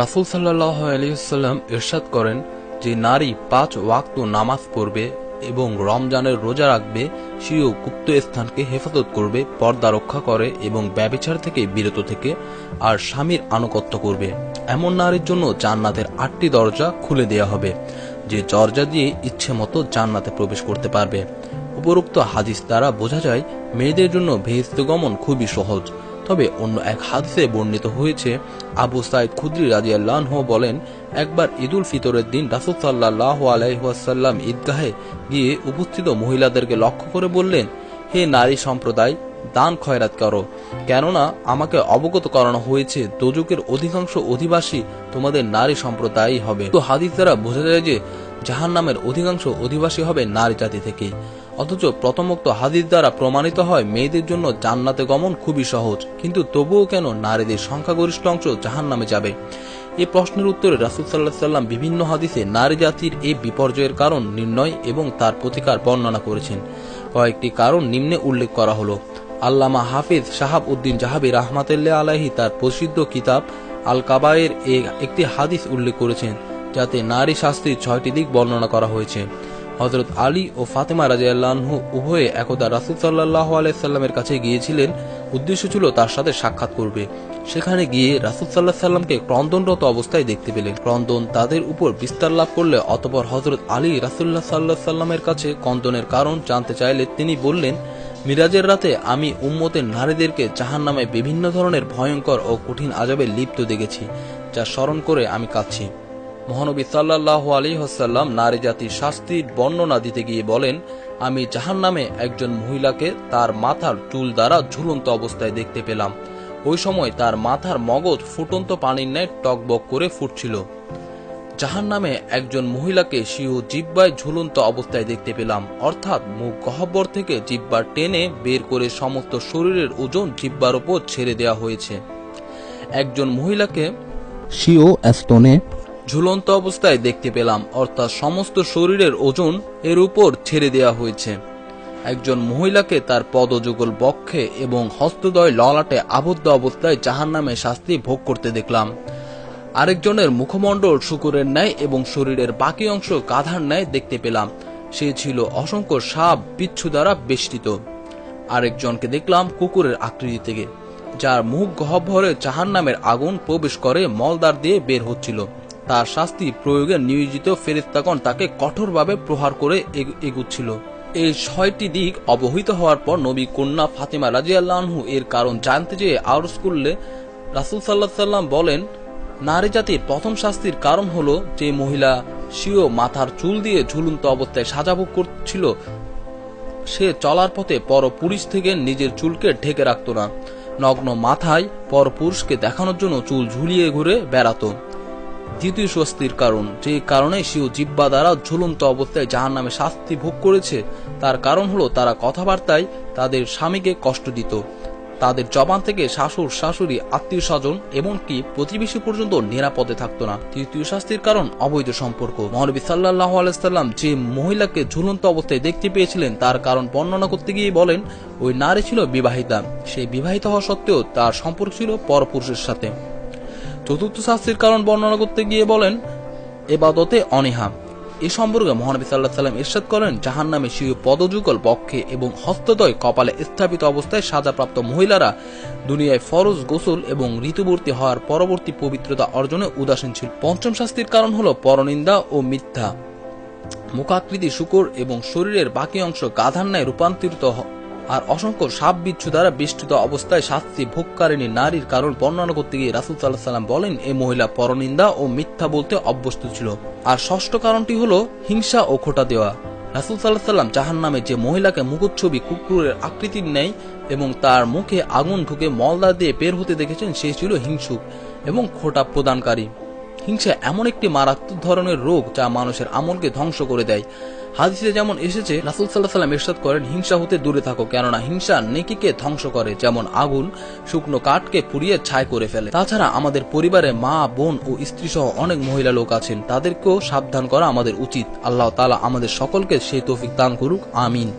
রাসুল সাল্লাহ আলহিসাল্লাম ইরশাদ করেন যে নারী পাঁচ ওয়াক্ত নামাজ পড়বে এবং রমজানের রোজা রাখবে সেও গুপ্ত স্থানকে হেফাজত করবে, পর্দা রক্ষা করে এবং ব্যবিচার থেকে বিরত থেকে আর স্বামীর আনুগত্য করবে। এমন নারীর জন্য জান্নাতের আটটি দরজা খুলে দেয়া হবে, যে দরজা দিয়ে ইচ্ছে মতো জান্নাতে প্রবেশ করতে পারবে। উপরোক্ত হাদিস দ্বারা বোঝা যায়, মেয়েদের জন্য ভেস্ত গমন খুবই সহজ। তবে অন্য এক হাদিসে বর্ণিত হয়েছে, আবু সাইদ খুদ্রি রাজি আল্লাহ বলেন, একবার ঈদুল ফিতরের দিন রাসুল সাল্লাহ আলাইহাসাল্লাম ঈদগাহে গিয়ে উপস্থিত মহিলাদেরকে লক্ষ্য করে বললেন, হে নারী সম্প্রদায়, দান খয়রাত করো। কেননা আমাকে অবগত করানো হয়েছে দোজকের অধিকাংশ অধিবাসী তোমাদের নারী সম্প্রদায়ই হবে। তো হাদিস দ্বারা বোঝা যায় যে জাহান নামের অধিকাংশ অধিবাসী হবে নারী জাতি থেকেই অথচ প্রথমোক্ত হাদিস দ্বারা প্রমাণিত হয়, মেয়েদের জন্য জান্নাতে গমন খুবই সহজ। কিন্তু তবুও কেন নারীদের সংখ্যাগরিষ্ঠ অংশ জাহান নামে যাবে? এই প্রশ্নের উত্তরে রাসুল সাল্লাহ সাল্লাম বিভিন্ন হাদিসে নারী জাতির এই বিপর্যয়ের কারণ নির্ণয় এবং তার প্রতিকার বর্ণনা করেছেন। কয়েকটি কারণ নিম্নে উল্লেখ করা হলো। আল্লামা হাফিজ শাহাব উদ্দিন জাহাবি রাহমাতুল্লাহ আলাহি তার প্রসিদ্ধ কিতাব আল কাবায়ের একটি হাদিস উল্লেখ করেছেন, যাতে নারী শাস্তির ছয়টি দিক বর্ণনা করা হয়েছে। হজরত আলী ও ফাতেমা রাজিয়াল্লাহু উভয়ে একদা রাসুল সাল্লাহ আলাইসাল্লামের কাছে গিয়েছিলেন। উদ্দেশ্য ছিল তার সাথে সাক্ষাৎ করবে। সেখানে গিয়ে রাসুল সাল্লাহ সাল্লামকে ক্রন্দনরত অবস্থায় দেখতে পেলেন। ক্রন্দন তাদের উপর বিস্তার লাভ করলে অতপর হজরত আলী রাসুল্লাহ সাল্লাহ সাল্লামের কাছে ক্রন্দনের কারণ জানতে চাইলে তিনি বললেন, মিরাজের রাতে আমি উম্মতের নারীদেরকে জাহান নামে বিভিন্ন ধরনের ভয়ঙ্কর ও কঠিন আজবে লিপ্ত দেখেছি, যা স্মরণ করে আমি কাঁদছি। মহানবী সাল্লাহ আলী হাসাল্লাম নারী জাতির শাস্তির বর্ণনা দিতে গিয়ে বলেন, আমি জাহান নামে একজন মহিলাকে তার মাথার চুল দ্বারা ঝুলন্ত অবস্থায় দেখতে পেলাম। ওই সময় তার মাথার মগজ ফুটন্ত পানির ন্যায় টকবক করে ফুটছিল। জাহান নামে একজন মহিলাকে সিও জিব্বায় ঝুলন্ত অবস্থায় দেখতে পেলাম। অর্থাৎ মুখ গহব্বর থেকে জিব্বার টেনে বের করে সমস্ত শরীরের ওজন জিব্বার ওপর ছেড়ে দেওয়া হয়েছে। একজন মহিলাকে সিও অ্যাস্টনে ঝুলন্ত অবস্থায় দেখতে পেলাম, অর্থাৎ সমস্ত শরীরের ওজন এর উপর ছেড়ে দেওয়া হয়েছে। একজন মহিলাকে তার পদযুগল বক্ষে এবং হস্তদয় ললাটে আবদ্ধ অবস্থায় জাহান নামে শাস্তি ভোগ করতে দেখলাম। আরেকজনের মুখমণ্ডল শুকুরের ন্যায় এবং শরীরের বাকি অংশ গাধার ন্যায় দেখতে পেলাম। সে ছিল অসংখ্য সাপ, বিচ্ছু দ্বারা বেষ্টিত। আরেকজনকে দেখলাম কুকুরের আকৃতি থেকে, যার মুখ গহ্বরে জাহান নামের আগুন প্রবেশ করে মলদার দিয়ে বের হচ্ছিল। তার শাস্তি প্রয়োগে নিয়োজিত ফেরিস্তাগণ তাকে কঠোরভাবে প্রহার করে এগুচ্ছিল। এই ছয়টি দিক অবহিত হওয়ার পর নবী কন্যা ফাতিমা রাজিয়াল্লাহু এর কারণ জানতে চেয়ে আরজ করলে রাসুল সাল্লাহ সাল্লাম বলেন, নারী জাতির প্রথম শাস্তির কারণ হলো যে মহিলা সিও মাথার চুল দিয়ে ঝুলন্ত অবস্থায় সাজাভোগ করছিল, সে চলার পথে পর পুরুষ থেকে নিজের চুলকে ঢেকে রাখত না। নগ্ন মাথায় পর পুরুষকে দেখানোর জন্য চুল ঝুলিয়ে ঘুরে বেড়াতো। দ্বিতীয় স্বস্তির কারণ, যে কারণে সেও জিব্বা দ্বারা ঝুলন্ত অবস্থায় জাহান নামে শাস্তি ভোগ করেছে, তার কারণ হলো তারা কথাবার্তায় তাদের স্বামীকে কষ্ট দিত। তাদের জবান থেকে শাশুর, শাশুড়ি আত্মীয় স্বজন এমনকি প্রতিবেশী পর্যন্ত নিরাপদে থাকতো না। তৃতীয় শাস্তির কারণ অবৈধ সম্পর্ক। মহানবী সাল্লাহ আলাইসাল্লাম যে মহিলাকে ঝুলন্ত অবস্থায় দেখতে পেয়েছিলেন, তার কারণ বর্ণনা করতে গিয়ে বলেন, ওই নারী ছিল বিবাহিতা। সেই বিবাহিত হওয়া সত্ত্বেও তার সম্পর্ক ছিল পরপুরুষের সাথে। চতুর্থ শাস্তির কারণ বর্ণনা করতে গিয়ে বলেন, এবাদতে অনিহা। এ সম্পর্কে মহানবী সাল্লাহ সাল্লাম ইরশাদ করেন জাহান নামে শিশু পদযুগল পক্ষে এবং হস্তদয় কপালে স্থাপিত অবস্থায় সাজাপ্রাপ্ত মহিলারা দুনিয়ায় ফরজ গোসল এবং ঋতুবর্তী হওয়ার পরবর্তী পবিত্রতা অর্জনে উদাসীন ছিল। পঞ্চম শাস্তির কারণ হল পরনিন্দা ও মিথ্যা। মুখাকৃতি শুকর এবং শরীরের বাকি অংশ গাধার ন্যায় রূপান্তরিত আর অসংখ্য সাপ বিচ্ছু দ্বারা বিস্তৃত অবস্থায় শাস্তি ভোগকারিণী নারীর কারণ বর্ণনা করতে গিয়ে রাসুল সাল্লাহ সাল্লাম বলেন, এ মহিলা পরনিন্দা ও মিথ্যা বলতে অভ্যস্ত ছিল। আর ষষ্ঠ কারণটি হল হিংসা ও খোটা দেওয়া। রাসুল সাল্লাহ সাল্লাম জাহান নামে যে মহিলাকে মুখচ্ছবি কুকুরের আকৃতির নেই এবং তার মুখে আগুন ঢুকে মলদা দিয়ে বের হতে দেখেছেন, সে ছিল হিংসুক এবং খোটা প্রদানকারী। হিংসা এমন একটি মারাত্মক ধরনের রোগ যা মানুষের আমলকে ধ্বংস করে দেয়। হাদিসে যেমন এসেছে, রাসুল সাল্লাহ সাল্লাম ইরশাদ করেন, হিংসা হতে দূরে থাকো, কেননা হিংসা নেকিকে ধ্বংস করে, যেমন আগুন শুকনো কাঠকে পুড়িয়ে ছাই করে ফেলে। তাছাড়া আমাদের পরিবারে মা, বোন ও স্ত্রী সহ অনেক মহিলা লোক আছেন, তাদেরকেও সাবধান করা আমাদের উচিত। আল্লাহ তালা আমাদের সকলকে সেই তৌফিক দান করুক, আমিন।